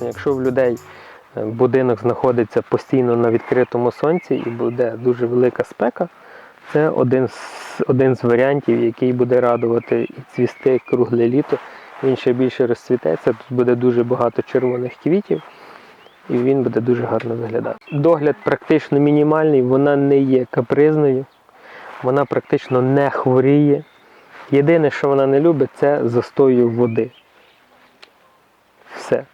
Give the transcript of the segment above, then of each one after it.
класно. Якщо в людей е, будинок знаходиться постійно на відкритому сонці і буде дуже велика спека, це один з, один з варіантів, який буде радувати і цвісти кругле літо. Він ще більше розцвітеться, тут буде дуже багато червоних квітів, і він буде дуже гарно виглядати. Догляд практично мінімальний, вона не є капризною, вона практично не хворіє. Єдине, що вона не любить, це застою води. Все.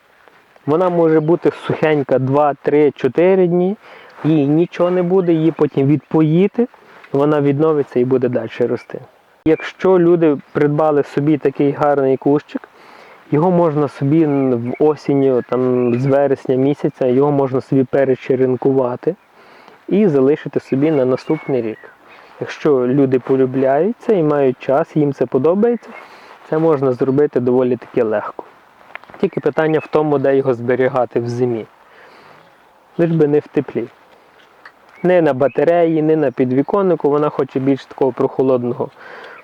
Вона може бути сухенька 2, 3, 4 дні, їй нічого не буде, її потім відпоїти, вона відновиться і буде далі рости. Якщо люди придбали собі такий гарний кущик, його можна собі в осінню, там, з вересня місяця, його можна собі перечеренкувати і залишити собі на наступний рік. Якщо люди полюбляють це і мають час, їм це подобається, це можна зробити доволі таки легко. Тільки питання в тому, де його зберігати в зимі. Лиш би не в теплі. Не на батареї, не на підвіконнику, вона хоче більш такого прохолодного,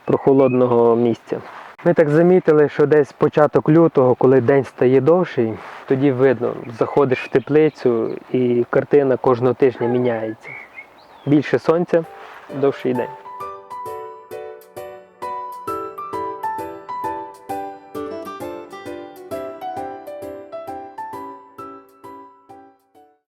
прохолодного місця. Ми так замітили, що десь початок лютого, коли день стає довший, тоді видно, заходиш в теплицю і картина кожного тижня міняється. Більше сонця, довший день.